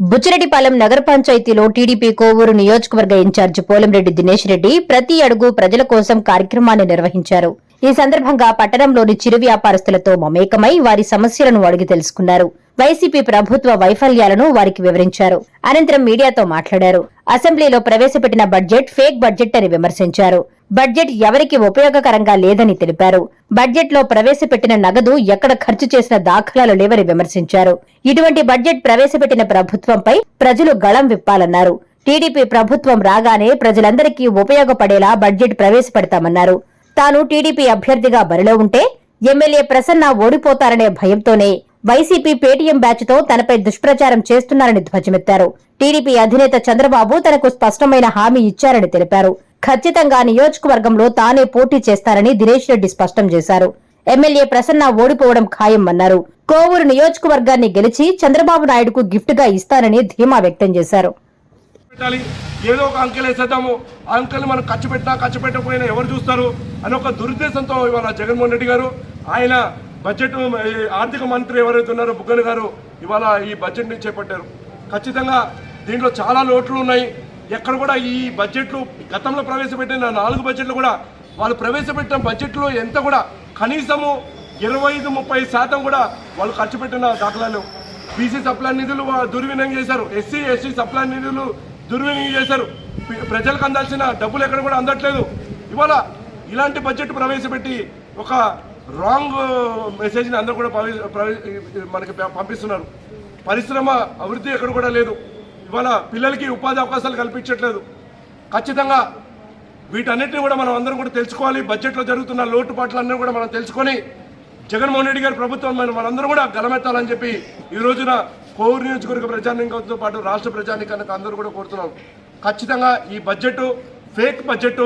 బుచ్చిరెడ్డిపాలెం నగర పంచాయతీలో టీడీపీ కోవూరు నియోజకవర్గ ఇన్ఛార్జి పోలంరెడ్డి దినేష్ రెడ్డి ప్రతి అడుగు ప్రజల కోసం కార్యక్రమాన్ని నిర్వహించారు. ఈ సందర్భంగా పట్టణంలోని చిరు వ్యాపారస్తులతో మమేకమై వారి సమస్యలను అడిగి తెలుసుకున్నారు. వైసీపీ ప్రభుత్వ వైఫల్యాలను వారికి వివరించారు. అనంతరం మీడియాతో మాట్లాడారు. అసెంబ్లీలో ప్రవేశపెట్టిన బడ్జెట్ ఫేక్ బడ్జెట్ అని విమర్శించారు. బడ్జెట్ ఎవరికి ఉపయోగకరంగా లేదని తెలిపారు. బడ్జెట్లో ప్రవేశపెట్టిన నగదు ఎక్కడ ఖర్చు చేసిన దాఖలాలు లేవని విమర్శించారు. ఇటువంటి బడ్జెట్ ప్రవేశపెట్టిన ప్రభుత్వంపై ప్రజలు గళం విప్పాలన్నారు. టీడీపీ ప్రభుత్వం రాగానే ప్రజలందరికీ ఉపయోగపడేలా బడ్జెట్ ప్రవేశపెడతామన్నారు. తాను టీడీపీ అభ్యర్థిగా బరిలో ఉంటే ఎమ్మెల్యే ప్రసన్న ఓడిపోతారనే భయంతోనే వైసీపీ పేటీఎం బ్యాచ్తో తనపై దుష్ప్రచారం చేస్తున్నారని ధ్వజమెత్తారు. టీడీపీ అధినేత చంద్రబాబు తనకు స్పష్టమైన హామీ ఇచ్చారని తెలిపారు. ఖచ్చితంగా నియోజకవర్గంలో తానే పోటీ చేస్తారని దినేష్ రెడ్డి స్పష్టం చేశారు. ఎమ్మెల్యే ప్రసన్న ఓడిపోవడం ఖాయం అన్నారు కోవూరు నియోజకవర్గాన్ని గెలిచి చంద్రబాబు నాయుడుకు గిఫ్ట్గా ఇస్తానని ధీమా వ్యక్తం చేశారు. పెట్టాలి. ఏదో ఒక అంకెలు వేసేద్దాము. అంకెల్ని అంకెలు మనం ఖర్చు పెట్టినా ఖర్చు పెట్టకపోయినా ఎవరు చూస్తారు? అని ఒక దురుద్దేశంతో ఇవాళ జగన్మోహన్ రెడ్డి గారు ఆయన బడ్జెట్ ఆర్థిక మంత్రి ఎవరైతే ఉన్నారో బుగ్గన్ గారు ఇవాళ ఈ బడ్జెట్ని చేపట్టారు. ఖచ్చితంగా దీంట్లో చాలా లోట్లు ఉన్నాయి. ఎక్కడ కూడా ఈ బడ్జెట్లు గతంలో ప్రవేశపెట్టిన నాలుగు బడ్జెట్లు కూడా వాళ్ళు ప్రవేశపెట్టిన బడ్జెట్లో ఎంత కూడా కనీసము ఇరవై ఐదు ముప్పై శాతం కూడా వాళ్ళు ఖర్చు పెట్టిన దాఖలాలు బీసీ సప్లై నిధులు దుర్వినియోగం చేశారు. ఎస్సీ ఎస్టీ సప్లై నిధులు దుర్వినియోగం చేశారు. ప్రజలకు అందాల్సిన డబ్బులు ఎక్కడ కూడా అందట్లేదు. ఇవాళ ఇలాంటి బడ్జెట్ ప్రవేశపెట్టి ఒక రాంగ్ మెసేజ్ని అందరూ కూడా మనకి పంపిస్తున్నారు. పరిశ్రమ అభివృద్ధి ఎక్కడ కూడా లేదు. ఇవాళ పిల్లలకి ఉపాధి అవకాశాలు కల్పించట్లేదు. ఖచ్చితంగా వీటన్నిటిని కూడా మనం అందరం కూడా తెలుసుకోవాలి. బడ్జెట్లో జరుగుతున్న లోటుపాట్లన్నీ కూడా మనం తెలుసుకొని జగన్మోహన్ రెడ్డి గారి ప్రభుత్వం మనందరం కూడా గలమెత్తాలని చెప్పి ఈ రోజున కోవూరు నియోజకవర్గ ప్రజానీకంతో పాటు రాష్ట్ర ప్రజానీకానికి అందరూ కూడా కోరుతున్నాం. ఖచ్చితంగా ఈ బడ్జెట్ ఫేక్ బడ్జెట్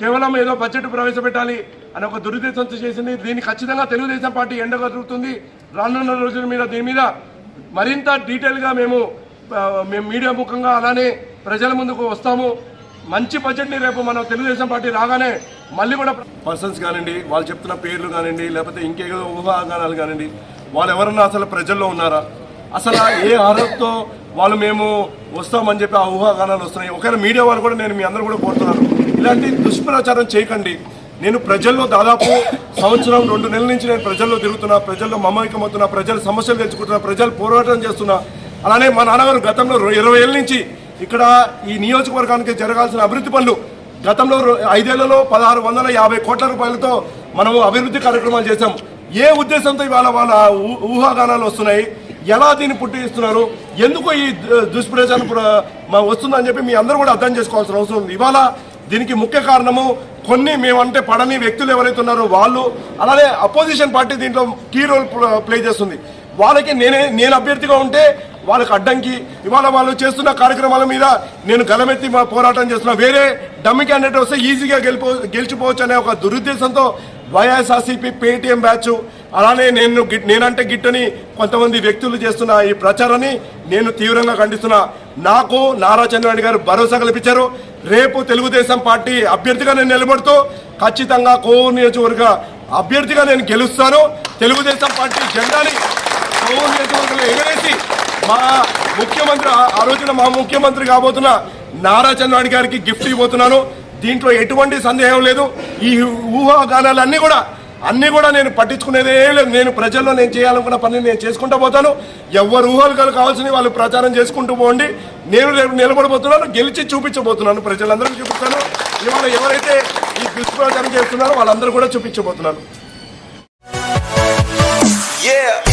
కేవలం ఏదో బడ్జెట్ ప్రవేశపెట్టాలి అని ఒక దురుద్దేశంతో చేసింది. దీన్ని ఖచ్చితంగా తెలుగుదేశం పార్టీ ఎండగలుగుతుంది రానున్న రోజుల మీద దీని మీద మరింత డీటెయిల్గా మేము మేము మీడియా ముఖంగా అలానే ప్రజల ముందుకు వస్తాము. మంచి బడ్జెట్ని రేపు మనం తెలుగుదేశం పార్టీ రాగానే మళ్ళీ కూడా పర్సన్స్ కానివ్వండి వాళ్ళు చెప్తున్న పేర్లు కానివ్వండి లేకపోతే ఇంకేదో ఊహాగానాలు కానివ్వండి వాళ్ళు ఎవరన్నా అసలు ప్రజల్లో ఉన్నారా? అసలు ఏ అర్హతతో వాళ్ళు మేము వస్తామని చెప్పి ఆ ఊహాగానాలు వస్తున్నాయి. ఒకవేళ మీడియా వాళ్ళు కూడా నేను మీ అందరూ కూడా కోరుతున్నాను. ఇలాంటి దుష్ప్రచారం చేయకండి. నేను ప్రజల్లో దాదాపు సంవత్సరం రెండు నెలల నుంచి నేను ప్రజల్లో తిరుగుతున్నా ప్రజల్లో మమేకమవుతున్నా ప్రజల సమస్యలు తెచ్చుకుంటున్నా ప్రజలు పోరాటం చేస్తున్నా. అలానే మా నాన్నగారు గతంలో ఇరవై ఏళ్ళ నుంచి ఇక్కడ ఈ నియోజకవర్గానికి జరగాల్సిన అభివృద్ధి పనులు గతంలో ఐదేళ్ళలో పదహారు వందల యాభై కోట్ల రూపాయలతో మనము అభివృద్ధి కార్యక్రమాలు చేశాం. ఏ ఉద్దేశంతో ఇవాళ వాళ్ళ ఊ- ఊహాగానాలు వస్తున్నాయి? ఎలా దీన్ని పుట్టిస్తున్నారు? ఎందుకు ఈ దుష్ప్రచారం వస్తుందని చెప్పి మీ అందరూ కూడా అర్థం చేసుకోవాల్సిన అవసరం ఉంది. ఇవాళ దీనికి ముఖ్య కారణము కొన్ని మేమంటే పడని వ్యక్తులు ఎవరైతే ఉన్నారో వాళ్ళు అలానే అపోజిషన్ పార్టీ దీంట్లో కీ రోల్ ప్లే చేస్తుంది. వాళ్ళకి నేనే నేను అభ్యర్థిగా ఉంటే వాళ్ళకి అడ్డంకి. ఇవాళ వాళ్ళు చేస్తున్న కార్యక్రమాల మీద నేను గలమెత్తి మా పోరాటం చేస్తున్నా. వేరే డమ్మి క్యాండిడేట్ వస్తే ఈజీగా గెలిపో గెలిచిపోవచ్చు అనే ఒక దురుద్దేశంతో వైఎస్ఆర్సీపీ పేటీఎం బ్యాచ్ అలానే నేను గిట్ నేనంటే గిట్టని కొంతమంది వ్యక్తులు చేస్తున్న ఈ ప్రచారాన్ని నేను తీవ్రంగా ఖండిస్తున్నా. నాకు నారా చంద్రబాబు గారు భరోసా కల్పించారు. రేపు తెలుగుదేశం పార్టీ అభ్యర్థిగా నేను నిలబడుతూ ఖచ్చితంగా కోవూరు నియోజకవర్గ అభ్యర్థిగా నేను గెలుస్తాను. తెలుగుదేశం పార్టీ జెండాని కోవూరు నియోజకవర్గంలో ఎగరేసి మా ముఖ్యమంత్రి ఆ రోజున మా ముఖ్యమంత్రి కాబోతున్న నారా చంద్రబాబు గారికి గిఫ్ట్ ఇవ్వబోతున్నాను. దీంట్లో ఎటువంటి సందేహం లేదు. ఈ ఊహాగానాలన్నీ కూడా అన్నీ కూడా నేను పట్టించుకునేదే లేదు. నేను ప్రజల్లో నేను చేయాలనుకున్న పని నేను చేసుకుంటూ పోతాను. ఎవరు ఊహలు కావాల్సినవి వాళ్ళు ప్రచారం చేసుకుంటూ పోండి. నేను రేపు నిలబడబోతున్నాను గెలిచి చూపించబోతున్నాను. ప్రజలందరికీ చూపిస్తాను. ఇవాళ ఎవరైతే ఈ దుష్ప్రచారం చేస్తున్నారో వాళ్ళందరూ కూడా చూపించబోతున్నాను Yeah.